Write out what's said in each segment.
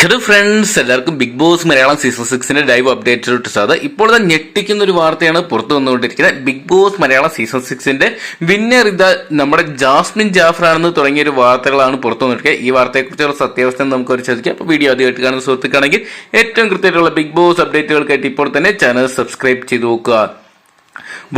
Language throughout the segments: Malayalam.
ഹലോ ഫ്രണ്ട്സ് എല്ലാവർക്കും ബിഗ് ബോസ് മലയാളം സീസൺ സിക്സിന്റെ ലൈവ് അപ്ഡേറ്റ് അത് ഇപ്പോൾ തന്നെ ഞെട്ടിക്കുന്ന ഒരു വാർത്തയാണ് പുറത്തു വന്നുകൊണ്ടിരിക്കുന്നത്. ബിഗ് ബോസ് മലയാളം സീസൺ സിക്സിന്റെ വിന്നർ ഇതാ നമ്മുടെ ജാസ്മിൻ ജാഫർ ആണെന്ന് തുടങ്ങിയ ഒരു വാർത്തകളാണ് പുറത്തു വന്നിരിക്കുന്നത്. ഈ വാർത്തയെക്കുറിച്ചുള്ള സത്യാവസ്ഥ നമുക്ക് ഒരു ചോദിക്കാം. അപ്പോൾ വീഡിയോ ആദ്യമായിട്ട് കാണുന്ന സുഹൃത്തുക്കാണെങ്കിൽ ഏറ്റവും കൃത്യമായിട്ടുള്ള ബിഗ് ബോസ് അപ്ഡേറ്റുകൾക്കായിട്ട് ഇപ്പോൾ തന്നെ ചാനൽ സബ്സ്ക്രൈബ് ചെയ്ത് നോക്കുക.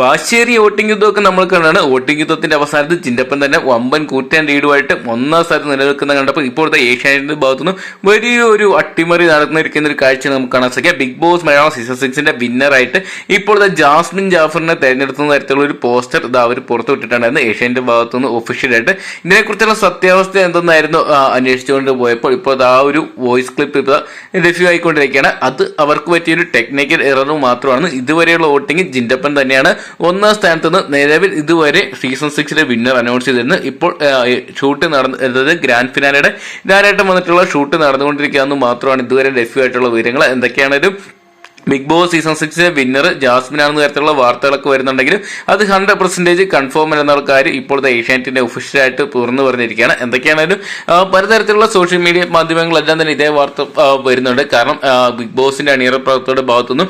വാശേരി വോട്ടിംഗ് യുദ്ധമൊക്കെ നമ്മൾ കണ്ടാണ്. വോട്ടിംഗ് യുദ്ധത്തിന്റെ അവസാനത്ത് ചിന്തപ്പൻ തന്നെ വമ്പൻ കൂറ്റാൻ ലീഡുമായിട്ട് ഒന്നാം സ്ഥാനത്ത് നിലനിൽക്കുന്ന കണ്ടപ്പോൾ ഇപ്പോഴത്തെ ഏഷ്യാനെറ്റിന്റെ ഭാഗത്തുനിന്ന് വലിയൊരു അട്ടിമറി നടന്നിരിക്കുന്ന ഒരു കാഴ്ച നമുക്ക് കാണാൻ സാധിക്കാം ബിഗ് ബോസ് മലയാളം സീസൺ സിക്സിന്റെ വിന്നറായിട്ട് ഇപ്പോഴത്തെ ജാസ്മിൻ ജാഫറിനെ തെരഞ്ഞെടുത്തുന്ന തരത്തിലുള്ള ഒരു പോസ്റ്റർ ഇത് അവർ പുറത്തു വിട്ടിട്ടുണ്ടായിരുന്നു ഏഷ്യാന്റെ ഭാഗത്തുനിന്ന് ഒഫീഷ്യലായിട്ട് ഇതിനെക്കുറിച്ചുള്ള സത്യാവസ്ഥ എന്തെന്നായിരുന്നു അന്വേഷിച്ചുകൊണ്ട് പോയപ്പോൾ ഇപ്പോൾ ആ ഒരു വോയിസ് ക്ലിപ്പ് ഇപ്പോൾ ലഭ്യമായിക്കൊണ്ടിരിക്കുകയാണ് അത് അവർക്ക് പറ്റിയൊരു ടെക്നിക്കൽ എറർ മാത്രമാണ്. ഇതുവരെയുള്ള വോട്ടിംഗ് ജിൻഡപ്പൻ തന്നെയാണ് ഒന്നാം സ്ഥാനത്ത് നിന്ന് നിലവിൽ ഇതുവരെ സീസൺ സിക്സിലെ വിന്നർ അനൗൺസ് ചെയ്തിരുന്നു ഇപ്പോൾ ഷൂട്ട് നടന്നത് ഗ്രാൻഡ് ഫിനാലയുടെ ധാരാളം വന്നിട്ടുള്ള ഷൂട്ട് നടന്നുകൊണ്ടിരിക്കുകയെന്ന് മാത്രമാണ് ഇതുവരെ ലഭ്യമായിട്ടുള്ള വിവരങ്ങൾ. എന്തൊക്കെയാണെങ്കിലും ബിഗ് ബോസ് സീസൺ സിക്സിലെ വിന്നർ ജാസ്മിൻ ആണെന്ന തരത്തിലുള്ള വാർത്തകളൊക്കെ വരുന്നുണ്ടെങ്കിലും അത് ഹൺഡ്രഡ് പെർസെന്റേജ് കൺഫേം എന്ന കാര്യം ഇപ്പോഴത്തെ ഏഷ്യാനെറ്റിന്റെ ഒഫീഷ്യലായിട്ട് തുറന്നു പറഞ്ഞിരിക്കുകയാണ്. എന്തൊക്കെയാണെങ്കിലും പലതരത്തിലുള്ള സോഷ്യൽ മീഡിയ മാധ്യമങ്ങളെല്ലാം തന്നെ ഇതേ വാർത്ത വരുന്നുണ്ട്. കാരണം ബിഗ് ബോസിന്റെ അണിയറ പ്രവർത്തകരുടെ ഭാഗത്തുനിന്നും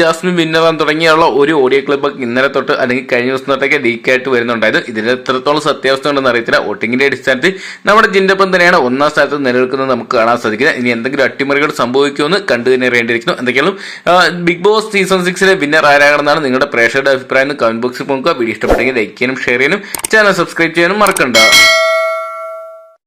ജാസ്മിൻ വിന്നർ തുടങ്ങിയുള്ള ഒരു ഓഡിയോ ക്ലിപ്പ് ഇന്നലെ തൊട്ട് അല്ലെങ്കിൽ കഴിഞ്ഞ ദിവസം തൊട്ടൊക്കെ ലീക്കായിട്ട് വരുന്നുണ്ടായത് ഇതിൽ എത്രത്തോളം സത്യാവസ്ഥ ഉണ്ടെന്ന് അറിയത്തില്ല. വോട്ടിങ്ങിന്റെ അടിസ്ഥാനത്തിൽ നമ്മുടെ ജിൻഡപ്പം തന്നെയാണ് ഒന്നാം സ്ഥാനത്ത് നിലനിൽക്കുന്നത് നമുക്ക് കാണാൻ സാധിക്കുന്നത്. ഇനി എന്തെങ്കിലും അട്ടിമറികൾ സംഭവിക്കുമെന്ന് കണ്ടു തന്നെ അറിയേണ്ടിയിരിക്കുന്നു. എന്തെങ്കിലും ആ, ബിഗ് ബോസ് സീസൺ സിക്സിലെ വിന്നർ ആരാകണമെന്നാണ് നിങ്ങളുടെ പ്രേക്ഷകരുടെ അഭിപ്രായം കമന്റ് ബോക്സിൽ പോകുക വീഡിയോ ഇഷ്ടപ്പെട്ടെങ്കിൽ ലൈക്ക് ചെയ്യാനും ഷെയർ ചെയ്യാനും ചാനൽ സബ്സ്ക്രൈബ് ചെയ്യാനും മറക്കണ്ട.